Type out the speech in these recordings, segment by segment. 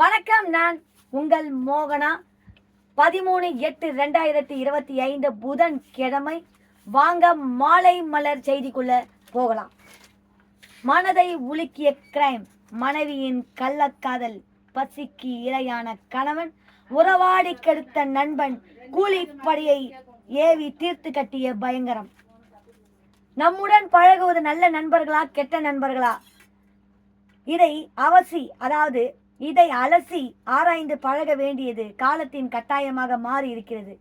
வணக்கம் நான் உங்கள் மோகனா. பதிமூணு எட்டு ரெண்டாயிரத்தி இருபத்தி ஐந்து புதன் கிழமை வாங்க மாலை மலர் செய்திக்குள்ள போகலாம். மனதை உலுக்கிய கிரைம் மனைவியின் கள்ளக்காதல் பசிக்கு இரையான கணவன் உறவாடி கெடுத்த நண்பன் கூலிப்படியை ஏவி தீர்த்து கட்டிய பயங்கரம். நம்முடன் பழகுவது நல்ல நண்பர்களா கெட்ட நண்பர்களா? இதை அவசி அதாவது இதை அலசி ஆராய்ந்து பழக வேண்டியது காலத்தின் கட்டாயமாக மாறி இருக்கிறது.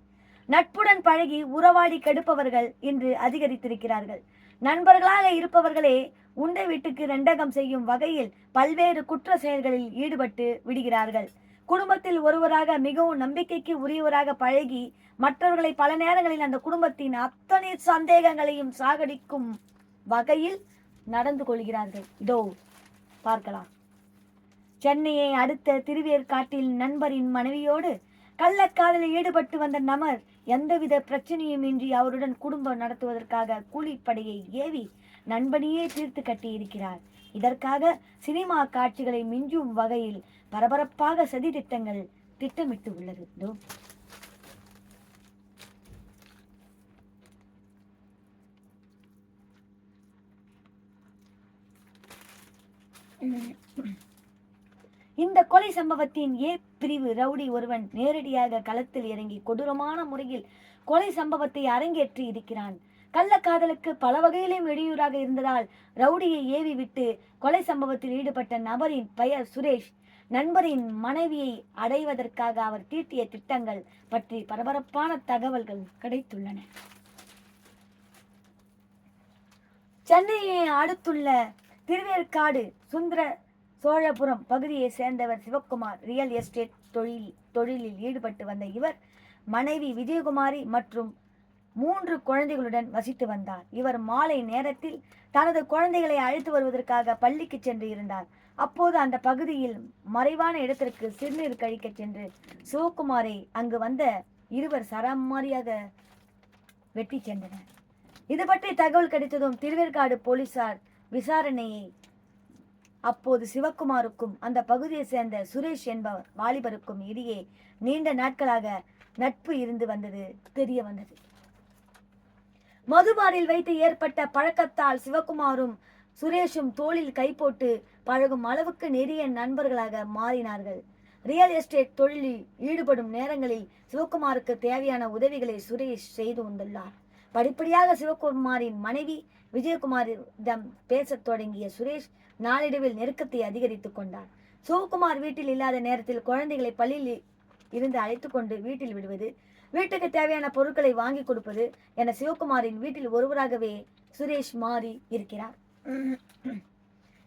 நட்புடன் பழகி உறவாடி கெடுப்பவர்கள் இன்று அதிகரித்திருக்கிறார்கள். நண்பர்களாக இருப்பவர்களே உண்டை வீட்டுக்கு ரெண்டகம் செய்யும் வகையில் பல்வேறு குற்ற செயல்களில் ஈடுபட்டு விடுகிறார்கள். குடும்பத்தில் ஒருவராக மிகவும் நம்பிக்கைக்கு உரியவராக பழகி மற்றவர்களை பல நேரங்களில் அந்த குடும்பத்தின் அத்தனை சந்தேகங்களையும் சாகடிக்கும் வகையில் நடந்து கொள்கிறார்கள். இதோ பார்க்கலாம். சென்னையை அடுத்த திருவேற்காட்டில் நண்பரின் மனைவியோடு கள்ளக்காதலில் ஈடுபட்டு வந்த நபர் எந்தவித பிரச்சனையும் இன்றி அவருடன் குடும்பம் நடத்துவதற்காக கூலிப்படையை ஏவி நண்பனையே தீர்த்து கட்டியிருக்கிறார். இதற்காக சினிமா காட்சிகளை மிஞ்சும் வகையில் பரபரப்பாக சதி திட்டங்கள் திட்டமிட்டு உள்ளது. இதோ. இந்த கொலை சம்பவத்தின் ஏ பிரிவு ரவுடி ஒருவன் நேரடியாக களத்தில் இறங்கி கொடூரமான முறையில் கொலை சம்பவத்தை அரங்கேற்றி இருக்கிறான். கள்ளக்காதலுக்கு பல வகையிலும் இடையூறாக இருந்ததால் ரவுடியை ஏவி விட்டு கொலை சம்பவத்தில் ஈடுபட்ட நபரின் பெயர் சுரேஷ். நண்பரின் மனைவியை அடைவதற்காக அவர் தீட்டிய திட்டங்கள் பற்றி பரபரப்பான தகவல்கள் கிடைத்துள்ளன. சென்னையை அடுத்துள்ள திருவேற்காடு சுந்தர சோழபுரம் பகுதியை சேர்ந்தவர் சிவக்குமார் ரியல் எஸ்டேட் தொழில் தொழிலில் ஈடுபட்டு வந்த இவர் மனைவி விஜயகுமாரி மற்றும் மூன்று குழந்தைகளுடன் வசித்து வந்தார். இவர் மாலை நேரத்தில் தனது குழந்தைகளை அழைத்து வருவதற்காக பள்ளிக்கு சென்று இருந்தார். அப்போது அந்த பகுதியில் மறைவான இடத்திற்கு சிறுநீர் கழிக்க சென்று சிவகுமாரை அங்கு வந்த இருவர் சரமாரியாக வெட்டி சென்றனர். இது பற்றி தகவல் கிடைத்ததும் திருவேற்காடு போலீசார் விசாரணையை அப்போது சிவக்குமாருக்கும் அந்த பகுதியை சேர்ந்த சுரேஷ் என்பவர் வாலிபருக்கும் இடையே நீண்ட நாட்களாக நட்பு இருந்து வந்தது தெரிய வந்தது. மதுபாரில் வைத்து ஏற்பட்ட பழக்கத்தால் சிவகுமாரும் சுரேஷும் தோளில் கை போட்டு பழகும் அளவுக்கு நெறிய நண்பர்களாக மாறினார்கள். ரியல் எஸ்டேட் தொழிலில் ஈடுபடும் நேரங்களில் சிவகுமாருக்கு தேவையான உதவிகளை சுரேஷ் செய்து வந்துள்ளார் படிப்படியாக சிவகுமாரின் மனைவி விஜயகுமாரிடம் பேசத் தொடங்கிய சுரேஷ் நாளடைவில் நெருக்கத்தை அதிகரித்துக் கொண்டார். சிவகுமார் வீட்டில் இல்லாத நேரத்தில் குழந்தைகளை பள்ளியில் இருந்து அழைத்து கொண்டு வீட்டில் விடுவது வீட்டுக்கு தேவையான பொருட்களை வாங்கி கொடுப்பது என சிவகுமாரின் வீட்டில் ஒருவராகவே சுரேஷ் மாறி இருக்கிறார்.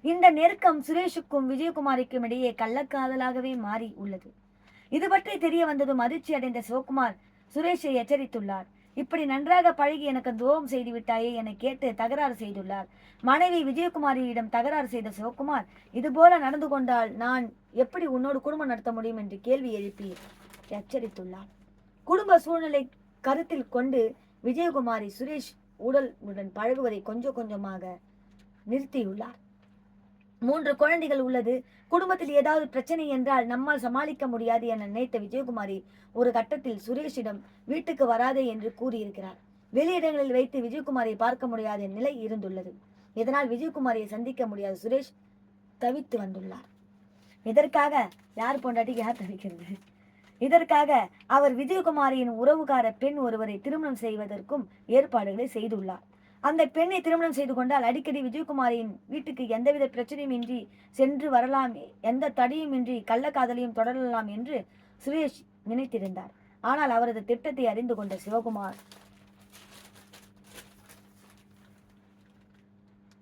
இந்த நெருக்கம் சுரேஷுக்கும் விஜயகுமாரிக்கும் இடையே கள்ளக்காதலாகவே மாறி உள்ளது. இது பற்றி தெரிய வந்ததும் அதிர்ச்சி அடைந்த சிவகுமார் சுரேஷை எச்சரித்துள்ளார். இப்படி நன்றாக பழகி எனக்கு துரோகம் செய்து விட்டாயே என கேட்டு தகராறு செய்துள்ளார். மனைவி விஜயகுமாரியிடம் தகராறு செய்த சிவகுமார் இதுபோல நடந்து கொண்டால் நான் எப்படி உன்னோடு குடும்பம் நடத்த முடியும் என்று கேள்வி எழுப்பி எச்சரித்துள்ளார். குடும்ப சூழ்நிலை கருத்தில் கொண்டு விஜயகுமாரி சுரேஷ் உடல் உடன் பழகுவதை கொஞ்சம் கொஞ்சமாக நிறுத்தியுள்ளார். மூன்று குழந்தைகள் உள்ளது. குடும்பத்தில் ஏதாவது பிரச்சனை என்றால் நம்மால் சமாளிக்க முடியாது என நினைத்த விஜயகுமாரி ஒரு கட்டத்தில் சுரேஷிடம் வீட்டுக்கு வராதே என்று கூறியிருக்கிறார். வெளியிடங்களில் வைத்து விஜயகுமாரை பார்க்க முடியாத நிலை இருந்துள்ளது. இதனால் விஜயகுமாரியை சந்திக்க முடியாத சுரேஷ் தவித்து வந்துள்ளார். இதற்காக யார் பொண்டாட்டி யார் தவிக்கிறது? இதற்காக அவர் விஜயகுமாரியின் உறவுகார பெண் ஒருவரை திருமணம் செய்வதற்கும் ஏற்பாடுகளை செய்துள்ளார். அந்த பெண்ணை திருமணம் செய்து கொண்டால் அடிக்கடி விஜயகுமாரியின் வீட்டுக்கு எந்தவித பிரச்சனையும் இன்றி சென்று வரலாம் எந்த தடையும் இன்றி கள்ளக்காதலையும் தொடரலாம் என்று சுரேஷ் நினைத்திருந்தார். ஆனால் அவரது திட்டத்தை அறிந்து கொண்ட சிவகுமார்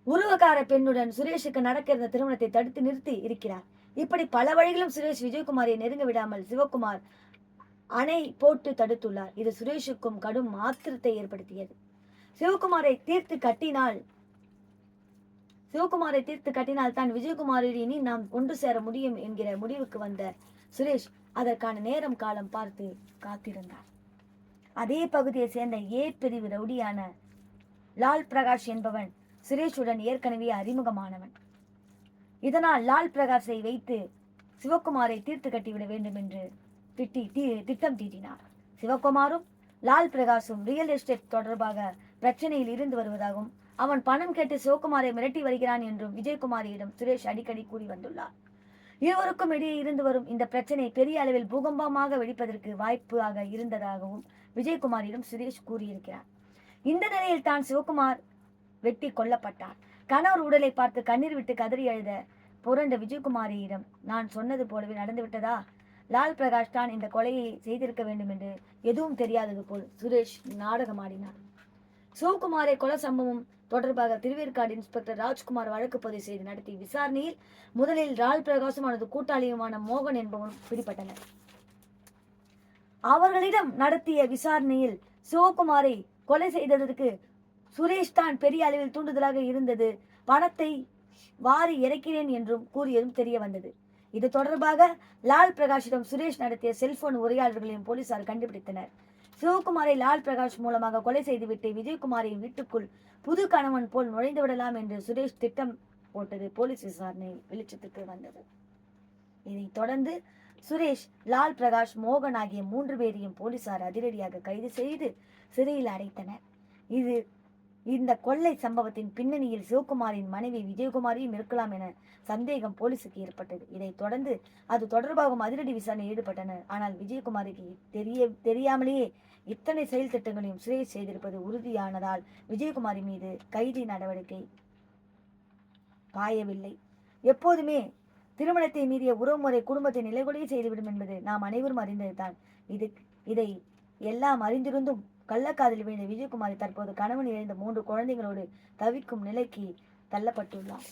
உருவகார பெண்ணுடன் சுரேஷுக்கு நடக்க இருந்த திருமணத்தை தடுத்து நிறுத்தி இருக்கிறார். இப்படி பல வழிகளும் சுரேஷ் விஜயகுமாரை நெருங்க விடாமல் சிவகுமார் அணை போட்டு தடுத்துள்ளார். இது சுரேஷுக்கும் கடும் ஆத்திரத்தை ஏற்படுத்தியது. சிவகுமாரை தீர்த்து கட்டினால் சிவகுமாரை தீர்த்து கட்டினால் தான் விஜயகுமாரில் நாம் ஒன்று சேர முடியும் என்கிற முடிவுக்கு வந்த சுரேஷ் அதற்கான நேரம் காலம் பார்த்து காத்திருந்தார். அதே பகுதியை சேர்ந்த ஏ பிரிவு ரவுடியான லால் பிரகாஷ் என்பவன் சுரேஷுடன் ஏற்கனவே அறிமுகமானவன். இதனால் லால் பிரகாஷை வைத்து சிவகுமாரை தீர்த்து கட்டிவிட வேண்டும் என்று திட்டி தீ- திட்டம் தீட்டினார். சிவகுமாரும் லால் பிரகாஷும் ரியல் எஸ்டேட் தொடர்பாக பிரச்சனையில் இருந்து வருவதாகவும் அவன் பணம் கேட்டு சிவகுமாரை மிரட்டி வருகிறான் என்றும் விஜயகுமாரியிடம் சுரேஷ் அடிக்கடி கூறி வந்துள்ளார். இருவருக்கும் இடையே இருந்து வரும் இந்த பிரச்சனை பெரிய அளவில் பூகம்பமாக வெடிப்பதற்கு வாய்ப்பாக இருந்ததாகவும் விஜயகுமாரிடம் சுரேஷ் கூறியிருக்கிறார். இந்த நிலையில் தான் சிவகுமார் வெட்டி கொல்லப்பட்டார். கணவர் உடலை பார்த்து கண்ணீர் விட்டு கதறி எழுத புரண்ட விஜயகுமாரியிடம் நான் சொன்னது போலவே நடந்துவிட்டதா லால் பிரகாஷ் தான் இந்த கொலையை செய்திருக்க வேண்டும் என்று எதுவும் தெரியாதது போல் சுரேஷ் நாடகமாடினார். சிவகுமாரை கொலை சம்பவம் தொடர்பாக திருவேற்காடு இன்ஸ்பெக்டர் ராஜ்குமார் வழக்கு பதிவு செய்து நடத்திய விசாரணையில் முதலில் லால் பிரகாசமானது கூட்டாளியுமான மோகன் என்பவன் பிடிபட்டனர். அவர்களிடம் நடத்திய விசாரணையில் சிவகுமாரை கொலை செய்ததற்கு சுரேஷ் தான் பெரிய அளவில் தூண்டுதலாக இருந்தது. பணத்தை வாரி இறக்கிறேன் என்றும் கூறியதும் தெரிய வந்தது. இது தொடர்பாக லால் பிரகாஷிடம் சுரேஷ் நடத்திய செல்போன் உரையாடல்களையும் போலீசார் கண்டுபிடித்தனர். சிவகுமாரை லால் பிரகாஷ் மூலமாக கொலை செய்துவிட்டு விஜயகுமாரின் வீட்டுக்குள் புது கணவன் போல் நுழைந்து விடலாம் என்று சுரேஷ் திட்டம் போட்டது போலீஸ் விசாரணை வெளிச்சத்துக்கு வந்தது. இதைத் தொடர்ந்து சுரேஷ் லால் பிரகாஷ் மோகன் ஆகிய மூன்று பேரையும் போலீசார் அதிரடியாக கைது செய்து சிறையில் அடைத்தனர். இது இந்த கொள்ளை சம்பவத்தின் பின்னணியில் சிவகுமாரின் மனைவி விஜயகுமாரியும் இருக்கலாம் என சந்தேகம் போலீசுக்கு ஏற்பட்டது. இதைத் தொடர்ந்து அது தொடர்பாகவும் அதிரடி விசாரணை ஈடுபட்டனர் ஆனால் விஜயகுமாரிக்கு தெரிய தெரியாமலேயே இத்தனை செயல் திட்டங்களையும் சுரேஷ் செய்திருப்பது உறுதியானதால் விஜயகுமாரி மீது கைது நடவடிக்கை பாயவில்லை. எப்போதுமே திருமணத்தை மீறிய உறவுமுறை குடும்பத்தை நிலைகுலைய செய்துவிடும் என்பது நாம் அனைவரும் அறிந்ததுதான். இது இதை எல்லாம் அறிந்திருந்தும் கள்ளக்காதலில் விழுந்த விஜயகுமாரி தற்போது கணவன் இழந்த மூன்று குழந்தைகளோடு தவிக்கும் நிலைக்கு தள்ளப்பட்டுள்ளார்.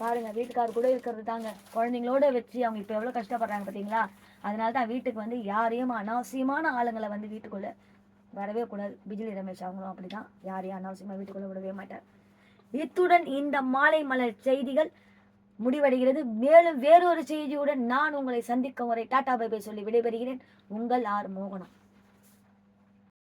பாருங்க வீட்டுக்கார் கூட இருக்கிறது தாங்க. குழந்தைங்களோட வச்சு அவங்க இப்போ எவ்வளோ கஷ்டப்படுறாங்க பார்த்தீங்களா அதனால தான் வீட்டுக்கு வந்து யாரையும் அனாவசியமான ஆளுங்களை வந்து வீட்டுக்குள்ளே வரவே கூடாது. பிஜிலி ரமேஷ் அவங்களும் அப்படிதான். யாரையும் அனாவசியமாக வீட்டுக்குள்ளே விடவே மாட்டார். இத்துடன் இந்த மாலை மலர் செய்திகள் முடிவடைகிறது. மேலும் வேறொரு செய்தியுடன் நான் உங்களை சந்திக்கும் வரை டாடா பைபை பை சொல்லி விடைபெறுகிறேன். உங்கள் ஆர் மோகனம்